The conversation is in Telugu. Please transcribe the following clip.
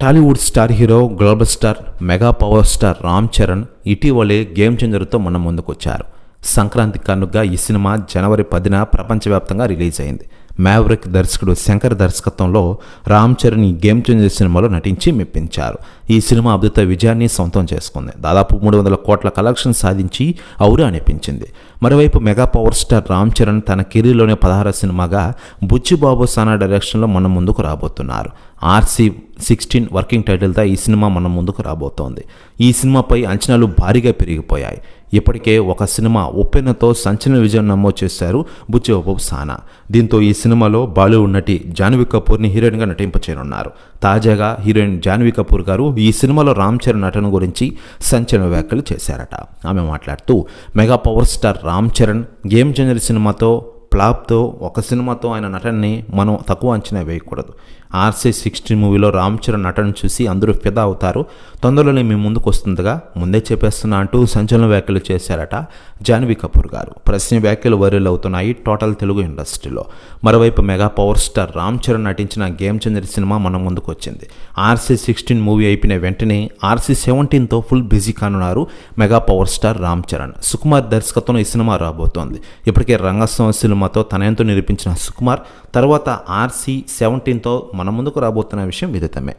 Tollywood star hero global star mega power star Ram Charan ఇటీవలే గేమ్ చేంజర్తో మన ముందుకొచ్చారు. సంక్రాంతి కనుక ఈ సినిమా జనవరి పదిన ప్రపంచవ్యాప్తంగా రిలీజ్ అయింది. మ్యావరిక్ దర్శకుడు శంకర్ దర్శకత్వంలో రామ్ చరణ్ ఈ గేమ్ చేంజర్ సినిమాలో నటించి మెప్పించారు. ఈ సినిమా అద్భుత విజయాన్ని సొంతం చేసుకుంది. దాదాపు మూడు వందల కోట్ల కలెక్షన్ సాధించి ఔరా అనిపించింది. మరోవైపు mega power star Ram Charan తన కెరీర్లోనే పదహార సినిమాగా బుచ్చిబాబు సానా డైరెక్షన్లో మన ముందుకు రాబోతున్నారు. ఆర్సీ సిక్స్టీన్ వర్కింగ్ టైటిల్తో ఈ సినిమా మన ముందుకు రాబోతోంది. ఈ సినిమాపై అంచనాలు భారీగా పెరిగిపోయాయి. ఇప్పటికే ఒక సినిమా ఉప్పెనతో సంచలన విజయం నమోదు చేశారు బుచ్చిబాబు సానా. దీంతో ఈ సినిమాలో బాలీవుడ్ నటి జాన్వీ కపూర్ని హీరోయిన్గా నటింపచేయనున్నారు. తాజాగా హీరోయిన్ జాన్వీ కపూర్ గారు ఈ సినిమాలో రామ్ చరణ్ నటన గురించి సంచలన వ్యాఖ్యలు చేశారట. ఆమె మాట్లాడుతూ mega power star Ram Charan game changer సినిమాతో ప్లాప్తో ఒక సినిమాతో ఆయన నటనని మనం తక్కువ అంచనా వేయకూడదు. ఆర్సీ సిక్స్టీన్ మూవీలో రామ్ చరణ్ నటన చూసి అందరూ ఫిదా అవుతారు. తొందరలోనే మీ ముందుకు వస్తుందిగా. ముందే చెప్పేస్తున్నా అంటూ సంచలన వ్యాఖ్యలు చేశారట జాన్వీ కపూర్ గారు. ప్రశ్న వ్యాఖ్యలు వైరల్ అవుతున్నాయి టోటల్ తెలుగు ఇండస్ట్రీలో. మరోవైపు mega power star Ram Charan నటించిన గేమ్ చంద్ర సినిమా మన ముందుకు వచ్చింది. ఆర్సీ సిక్స్టీన్ మూవీ అయిపోయిన వెంటనే ఆర్సీ సెవెంటీన్తో ఫుల్ బిజీ కానున్నారు mega power star Ram Charan. Sukumar దర్శకత్వంలో ఈ సినిమా రాబోతోంది. ఇప్పటికే రంగస్వామి సినిమాతో తనయంతో నిరూపించిన సుకుమార్ తర్వాత ఆర్సీ సెవెంటీన్తో మన ముందుకు రాబోతున్న విషయం విదితమే